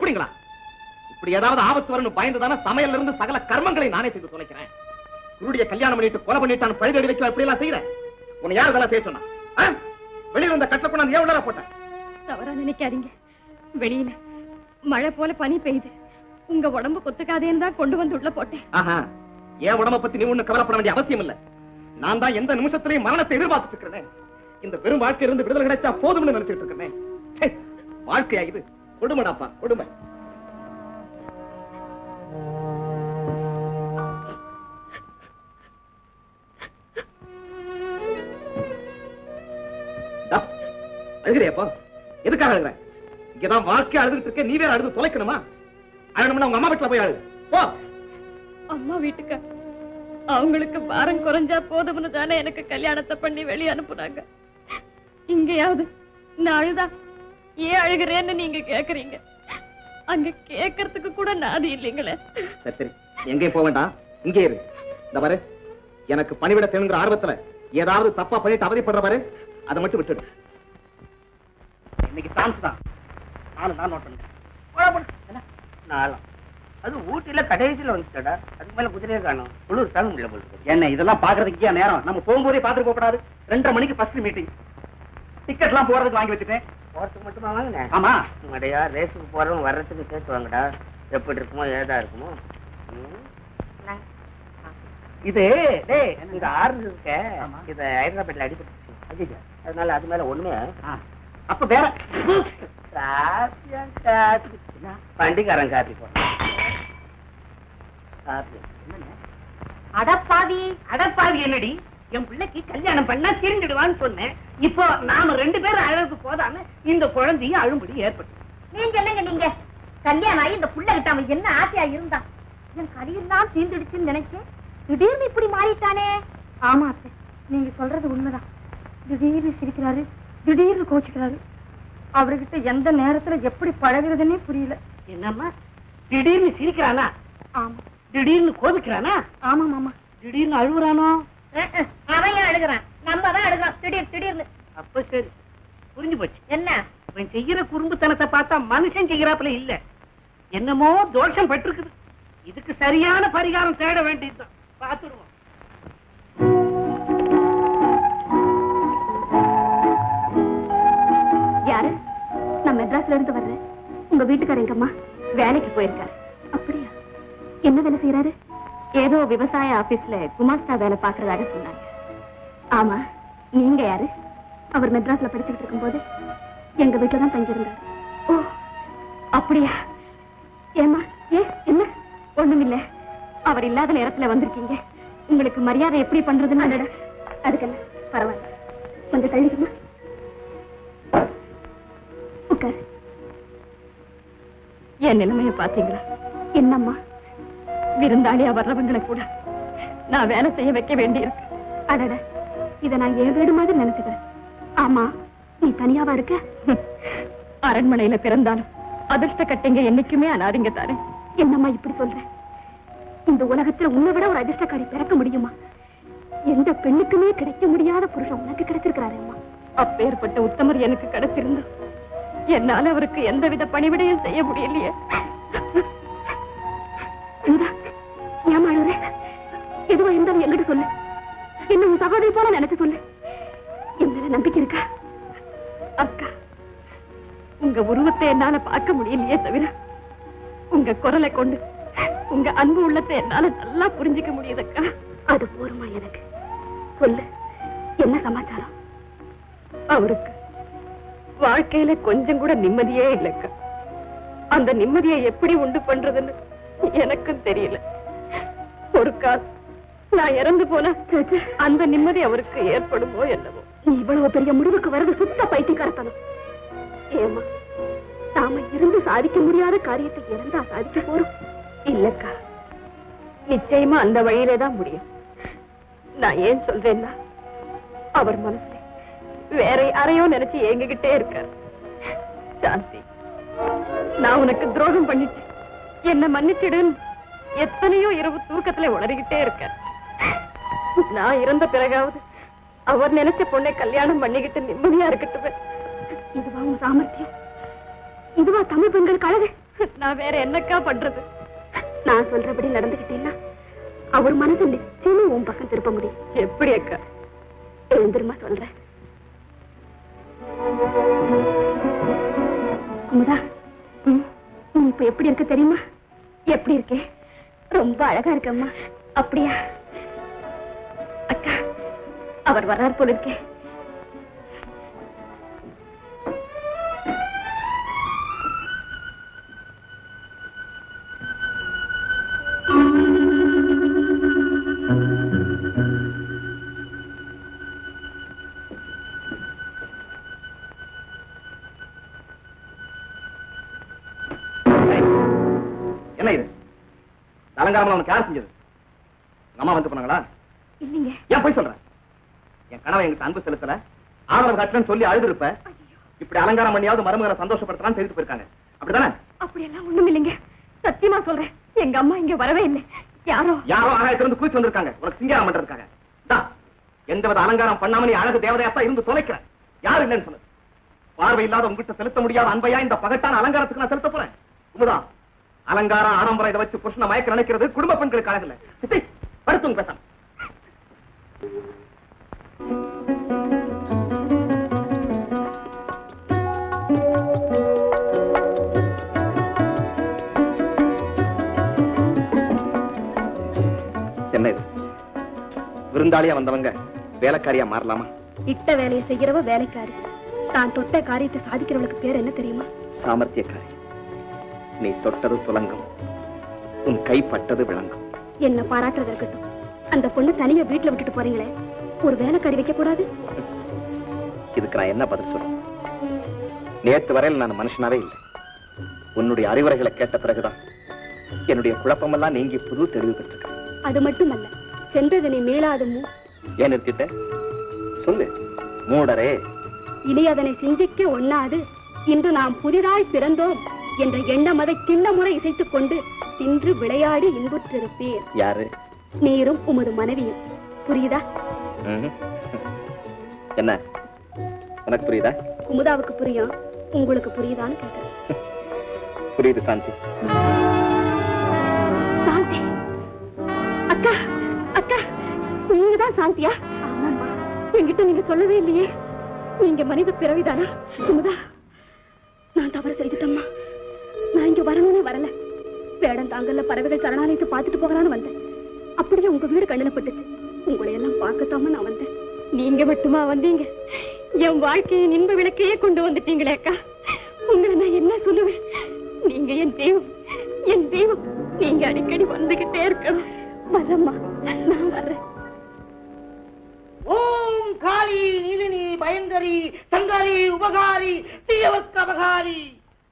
ஒப்பிடுங்களா? இப்படி ஏதாவது ஆபத்து வரும்னு பயந்துதானே சமையல்ல இருந்து சகல கர்மங்களை நானே செய்து தொலைக்கிறேன். குருடைய கல்யாணம் பண்ணிட்டு கொலை பண்ணிட்டான் பழுதடி வைக்க இப்படி எல்லாம் செய்யறேன் உன்னை யார் இதெல்லாம் செய்ய சொன்னா? வெளியில இருந்த கட்டளை கொண்டாந்து ஏன் உள்ளார போட்டேன் தவறா நினைக்காதீங்க. வெளியில மழை போல பனி பெய்யுது. உங்க உடம்பு கொத்துக்காதேன்னு தான் கொண்டு வந்து உள்ள போட்டேன். ஆஹா. என் உடம்ப பத்தி நீ ஒண்ணு கவலைப்பட வேண்டிய அவசியம் இல்ல. நான் தான் எந்த நிமிஷத்திலையும் மரணத்தை எதிர்பார்த்துட்டு இருக்கிறேன். இந்த வெறும் வாழ்க்கை இருந்து விடுதலை கிடைச்சா போதும்னு நினைச்சிட்டு இருக்கிறேன். வாழ்க்கையா இது? கொடுமைடாப்பா கொடுமை. அழுகிறியாப்பா? எதுக்காக இங்கதான் வாழ்க்கை அழுதுட்டு இருக்க நீ வேற அழுது தொலைக்கணுமா? அழகணும்னா உங்க அம்மா வீட்டுல போய் அழு. போ. அம்மா வீட்டுக்கு அவங்களுக்கு பாரம் குறைஞ்சா போதும்னு தானே எனக்கு கல்யாணத்தை பண்ணி வெளியே அனுப்புனாங்க. இங்கேயாவது நான் அழுதா? ஏன் அழுகிறேன்னு நீங்க கேக்குறீங்க? அங்க கேக்குறதுக்கு கூட நாதி இல்லைங்களே. சரி சரி. எங்கேயும் போக வேண்டாம்? இங்கே இரு. இந்த பாரு எனக்கு பணிவிட செய்யணுங்கிற ஆர்வத்துல ஏதாவது தப்பா பண்ணிட்டு அவதிப்படுற பாரு. அதை மட்டும் விட்டுடு. இன்னைக்கு சான்ஸ் தான். நானும் தான் நோட் பண்ணுறேன் நாளும் அது ஊட்டில கடைசியில வந்துட்டடா அதுக்கு மேல குதிரையே காணும். குளிர் தாங்க முடியல போல என்ன இதெல்லாம் பாக்குறதுக்கு ஏன் நேரம்? நம்ம போகும்போதே பாத்துட்டு போக கூடாது. ரெண்டரை மணிக்கு ஃபர்ஸ்ட் மீட்டிங் டிக்கெட் எல்லாம் போறதுக்கு வாங்கி வச்சுட்டேன். போறதுக்கு மட்டுமா வாங்கினேன்? ஆமா. மடையா ரேஸுக்கு போறவங்க வர்றதுக்கு சேர்த்து வாங்கடா. எப்படி இருக்குமோ ஏதா இருக்குமோ. இது டேய் இந்த ஆறு இருக்க. இத ஹைதராபாத்ல அடிபட்டுச்சு அதனால அது மேல ஒண்ணுமே அப்ப வேற காப்பியா காப்பி வண்டிக்காரன் காப்பி காப்பி அடப்பாவி. அடப்பாவி என்னடி? என் பிள்ளைக்கு கல்யாணம் பண்ணா தெரிஞ்சிடுவான்னு சொன்னேன். இப்போ நாம ரெண்டு பேரும் அழகு போதாம இந்த குழந்தையும் அழும்படி ஏற்பட்டு நீங்க என்னங்க நீங்க? கல்யாணம் ஆகி இந்த புள்ள கிட்ட அவன் என்ன ஆசையா இருந்தான் என் கரியெல்லாம் தீர்ந்துடுச்சுன்னு நினைச்சேன். திடீர்னு இப்படி மாறிட்டானே. ஆமா அத்தை. நீங்க சொல்றது உண்மைதான். திடீர்னு சிரிக்கிறாரு திடீர்னு கோச்சுக்கிறாரு. அவர்கிட்ட எந்த நேரத்துல எப்படி பழகுறதுன்னே புரியல. என்னம்மா? திடீர்னு சிரிக்கிறானா? ஆமா. திடீர்னு கோபிக்கிறானா? ஆமா மாமா திடீர்னு அழுகுறானோ அவன் ஏன் அழுகுறான்? நம்ம தான் அழுகுறான் திடீர் திடீர்னு. அப்ப சரி. புரிஞ்சு போச்சு. என்ன? இவன் செய்யற குறும்புத்தனத்தை பார்த்தா மனுஷன் செய்யறாப்புல இல்ல. என்னமோ தோஷம் பட்டிருக்குது. இதுக்கு சரியான பரிகாரம் தேட வேண்டியதுதான். பார்த்துருவோம் யாரு? நான் மெட்ராஸ்ல இருந்து வர்றேன். உங்க வீட்டுக்காரர் எங்கம்மா? வேலைக்கு போயிருக்காரு. அப்படியா? என்ன வேலை செய்யறாரு ஏதோ விவசாய ஆபீஸ்ல குமாஸ்தா வேலை பாக்குறதாக சொன்னாங்க. ஆமா நீங்க யாரு? அவர் மெட்ராஸ்ல படிச்சுக்கிட்டு இருக்கும்போது எங்க வீட்டுல தான் தங்கியிருந்தாரு. ஓ அப்படியா? ஏமா ஏ என்ன? ஒண்ணுமில்ல. அவர் இல்லாத நேரத்துல வந்திருக்கீங்க. உங்களுக்கு மரியாதை எப்படி பண்றதுன்னு அடடா, அதுக்கு என்ன பரவாயில்ல. கொஞ்சம் தள்ளிக்குமா உட்கார். என் நிலைமைய பாத்தீங்களா என்னம்மா? விருந்தாளியா வர்றவங்களை கூட நான் வேலை செய்ய வைக்க வேண்டியிருக்கு. அடட இத நான் என் வீடு மாதிரி நினைச்சுக்கிறேன். ஆமா நீ தனியாவா இருக்க? அரண்மனையில பிறந்தாலும் அதிர்ஷ்ட கட்டைங்க என்னைக்குமே அனாதிங்க தானே. என்னம்மா இப்படி சொல்ற? இந்த உலகத்துல உன்னை விட ஒரு அதிர்ஷ்டக்காரி பிறக்க முடியுமா? எந்த பெண்ணுக்குமே கிடைக்க முடியாத புருஷன் உனக்கு கிடைச்சிருக்கிறாரு அம்மா அப்பேற்பட்ட உத்தமர் எனக்கு கிடைச்சிருந்தா என்னால அவருக்கு எந்தவித பணிவிடையும் செய்ய முடியலையே. எதுவா இருந்தாலும் என்கிட்ட சொல்லு. இன்னும் உன் சகோதரி போல நினைச்சு சொல்லு. என் நம்பிக்கை இருக்கா? அக்கா உங்க உருவத்தை என்னால பார்க்க முடியலையே தவிர உங்க குரலை கொண்டு உங்க அன்பு உள்ளத்தை என்னால நல்லா புரிஞ்சுக்க முடியுதுக்கா அது போருமா எனக்கு? சொல்லு என்ன சமாச்சாரம்? அவருக்கு வாழ்க்கையில கொஞ்சம் கூட நிம்மதியே இல்லக்கா அந்த நிம்மதியை எப்படி உண்டு பண்றதுன்னு எனக்கும் தெரியல. ஒரு காசு நான் இறந்து போன அந்த நிம்மதி அவருக்கு ஏற்படுமோ என்னவோ. நீ இவ்வளவு பெரிய முடிவுக்கு வர்றது சுத்த பைத்தியக்காரத்தனம். ஏமா நாம இருந்து சாதிக்க முடியாத காரியத்தை இறந்தா சாதிக்க போறோம். இல்லக்கா நிச்சயமா அந்த வழியிலே தான் முடியும். நான் ஏன் சொல்றேன்னா அவர் மனசுல வேற யாரையோ நினைச்சு எங்ககிட்டே இருக்காரு. சாந்தி நான் உனக்கு துரோகம் பண்ணிட்டேன். என்ன மன்னிச்சிடுன்னு எத்தனையோ இரவு தூக்கத்துல உளறிக்கிட்டே இருக்கேன். நான் இறந்த பிறகாவது அவர் நினைச்ச பொண்ணை கல்யாணம் பண்ணிக்கிட்டு நிம்மதியா இருக்கட்டும். இதுவா உன் சாமர்த்தியம்? இதுவா தமிழ் பெண்களுக்கு அழகு? நான் வேற என்னக்கா பண்றது? நான் சொல்றபடி நடந்துகிட்டேன்னா அவர் மனசு நிச்சயமா உன் பக்கம் திருப்ப முடியும். எப்படி அக்கா? எழுந்திருமா சொல்றேன். அமுதா நீ இப்ப எப்படி இருக்க தெரியுமா? எப்படி இருக்கே? ரொம்ப அழகா இருக்கம்மா. அப்படியா? அவர் வர்றார் போல இருக்கே. ஏய், என்ன இது? அலங்காரம் உனக்கு யார் செஞ்சது? அம்மா வந்து போனாங்களா? இல்லைங்க. ஏன் போய் சொல்றேன் என் கணவன் எங்களுக்கு அன்பு செலுத்தல. ஆதரவு காட்டலன்னு சொல்லி அழுதுருப்ப. இப்படி அலங்காரம் பண்ணியாவது மருமகனை சந்தோஷப்படுத்தலாம் செய்துட்டு போயிருக்காங்க. அப்படிதானே? அப்படியெல்லாம் ஒண்ணும் இல்லைங்க. சத்தியமா சொல்றேன். எங்க அம்மா இங்க வரவே இல்லை. யாரோ? யாரோ ஆகாயத்திலிருந்து குளிச்சு வந்திருக்காங்க. உனக்கு சிங்காரம் பண்றதுக்காக. தா எந்தவித அலங்காரம் பண்ணாம நீ அழகு தேவதையாத்தான் இருந்து தொலைக்கிற யாரு இல்லைன்னு சொன்னது பார்வை இல்லாத உங்ககிட்ட செலுத்த முடியாத அன்பையா இந்த பகட்டான அலங்காரத்துக்கு நான் செலுத்த போறேன்? உண்மைதா அலங்காரம் ஆடம்பரம் இதை வச்சு புருஷனை மயக்க நினைக்கிறது குடும்ப பெண்களுக்கு அழகு இல்ல. சித்தி படுத்துங்க பேசாம. விருந்தாளியா வந்தவங்க வேலைக்காரியா மாறலாமா? இட்ட வேலையை செய்யறவ வேலைக்காரி. தான் தொட்ட காரியத்தை சாதிக்கிறவளுக்கு பேர் என்ன தெரியுமா? சாமர்த்தியக்காரி. நீ தொட்டது துலங்கம் உன் கை பட்டது விளங்கும். என்ன பாராட்டுறது இருக்கட்டும். அந்த பொண்ணு தனியா வீட்டுல விட்டுட்டு போறீங்களே ஒரு வேலைக்காரி வைக்க கூடாது இதுக்கு நான் என்ன பதில் சொல்றேன் நேத்து வரையில் நான் மனுஷனாவே இல்லை. உன்னுடைய அறிவுரைகளை கேட்ட பிறகுதான் என்னுடைய குழப்பமெல்லாம் நீங்கி புது தெளிவு பெற்றிருக்கேன். அது மட்டுமல்ல சென்றதனை மீளாதுமோ ஏன் நிறுத்திட்ட? சொல்லு. மூடரே. இனி அதனை சிந்திக்க ஒண்ணாது. இன்று நாம் புதிதாய் பிறந்தோம் என்ற எண்ணம் அதை கிண்ண முறை இசைத்துக் கொண்டு தின்று விளையாடி இன்புற்றிருப்பீர். யாரு? நீரும் உமது மனைவியும். புரியுதா. என்ன? உனக்கு புரியுதா? குமுதாவுக்கு புரியும். உங்களுக்கு புரியுதான்னு கேக்குறேன் புரியுது சாந்தி. சாந்தி. அக்கா! நீங்க தான் சாந்தியா என்கிட்ட நீங்க சொல்லவே இல்லையே. நீங்க மனித பிறவிதானா? குமுதா நான் தவறு செய்துட்டம்மா. நான் இங்க வரணும்னு வரல. வேடம் தாங்கல்ல பறவைகள் சரணாலயத்தை பார்த்துட்டு போகலான்னு வந்தேன். அப்படியே உங்க வீடு கண்ணுல பட்டுச்சு உங்களை எல்லாம் பார்க்கத்தாம நான் வந்தேன். நீங்க மட்டுமா வந்தீங்க? என் வாழ்க்கையின் இன்ப விளக்கையே கொண்டு வந்துட்டீங்களே அக்கா. உங்களை நான் என்ன சொல்லுவேன்? நீங்க என் தெய்வம். என் தெய்வம். நீங்க அடிக்கடி வந்துகிட்டே இருக்கணும். வரம்மா. நான் வர்றேன் காளி நீலினி பயந்தரி சங்காரி உபகாரி தீயவக்க அபகாரி.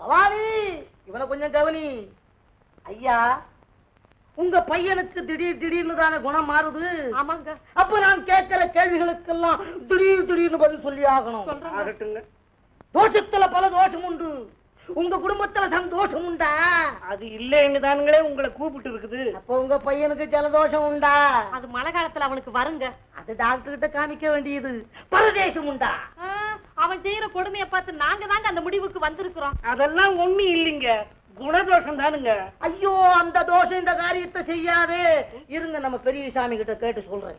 பவானி இவனை கொஞ்சம் கவனி. ஐயா உங்க பையனுக்கு திடீர் திடீர்னு தானே குணம் மாறுது? ஆமாங்க. அப்ப நான் கேட்கிற கேள்விகளுக்கெல்லாம் திடீர் திடீர்னு பதில் சொல்லி ஆகணும். தோஷத்துல பல தோஷம் உண்டு. உங்க குடும்பத்துல சந்தோஷம் உண்டா? அது இல்லைன்னு தானுங்களே உங்களை கூப்பிட்டு இருக்குது அப்ப உங்க பையனுக்கு ஜலதோஷம் உண்டா? அது மழை காலத்துல அவனுக்கு வருங்க. அது டாக்டர் கிட்ட காமிக்க வேண்டியது. பரதேசம் உண்டா? அவன் செய்யற கொடுமையை பார்த்து நாங்க தாங்க அந்த முடிவுக்கு வந்திருக்கிறோம். அதெல்லாம் ஒண்ணு இல்லைங்க. குணதோஷம் தானுங்க. ஐயோ அந்த தோஷம் இந்த காரியத்தை செய்யாதே. இருங்க நம்ம பெரிய சாமி கிட்ட கேட்டு சொல்றேன்.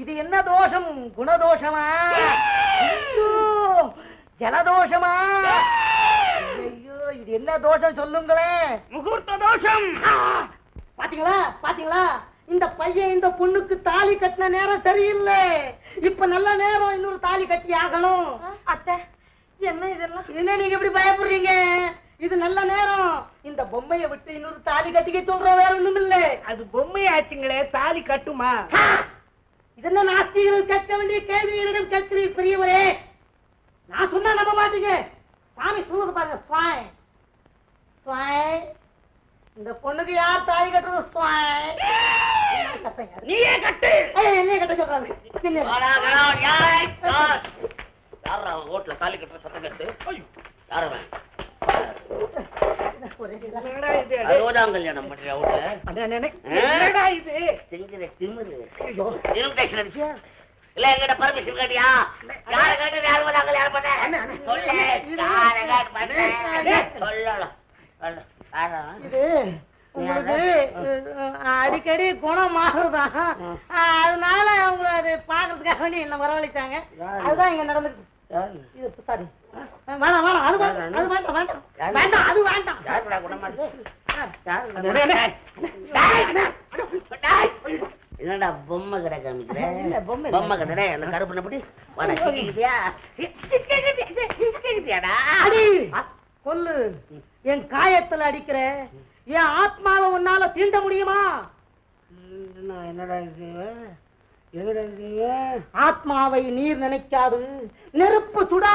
இது என்ன தோஷம்? குணதோஷமா? ஜலதோஷமா? ஐயோ இது என்ன தோஷம் சொல்லுங்களேன் முகூர்த்த தோஷம். பாத்தீங்களா? பாத்தீங்களா? இந்த பையன் இந்த பொண்ணுக்கு தாலி கட்டின நேரம் சரியில்லை. இப்ப நல்ல நேரம் இன்னொரு தாலி கட்டி ஆகணும். அத்தை என்ன இதெல்லாம்? என்ன நீங்க இப்படி பயப்படுறீங்க? இது நல்ல நேரம். இந்த பொம்மையை விட்டு இன்னொரு தாலி கட்டிக்க சொல்ற வேற ஒண்ணும் இல்ல. அது பொம்மை ஆச்சுங்களே தாலி கட்டுமா? இது என்ன நாஸ்திகள் கேட்க வேண்டிய கேள்விகளிடம் கேட்கிறீர் பெரியவரே நான் சொன்னா நம்ப மாட்டீங்க. சாமி சொல்லுது பாருங்க சுவாய். சுவாய் இந்த பொண்ணுக்கு யார் தாலி கட்டுறது? சுவாய். என்ன யாரு? நீயே கட்டு. ஐயா, என்னைய கட்ட சொல்றாங்க ஓட்டுல தாலி கட்டுற சத்தம் கேட்டு? யார் இது? அறுபதாம் கல்யாணம் பண்றியா வீட்டுல? அண்ணே, அண்ணே, அண்ணே, என்னடா இது? திங்கிற திமிரு. இன்விடேஷன் அடிச்சியா இல்ல எங்கிட்ட பர்மிஷன் கேட்டியா? யார கேட்டது. சொல்லு. பண்ண? சொல்லலாம் இது உங்களுக்கு அடிக்கடி குணம் மாறுதான் அதனால உங்களை அது பாக்குறதுக்காக வேண்டி என்ன வரவழைச்சாங்க. அதுதான் இங்க நடந்துட்டு இது சாரி. வேணாம் வேணாம். அது வேண்டாம் அது வேண்டாம். அது. என்னடா பொம்மை கடை காமிக்கிற? பொம்மை கடை. வாடா சிக்கிக்கிட்டியா சிக்கிக்கிட்டியாடா அடி! கொல்லு. என் காயத்துல அடிக்கிற. என் ஆத்மாவை உன்னால தீண்ட முடியுமா? என்னடா என்னடா ஆத்மாவை நீர் நினைக்காது நெருப்பு சுட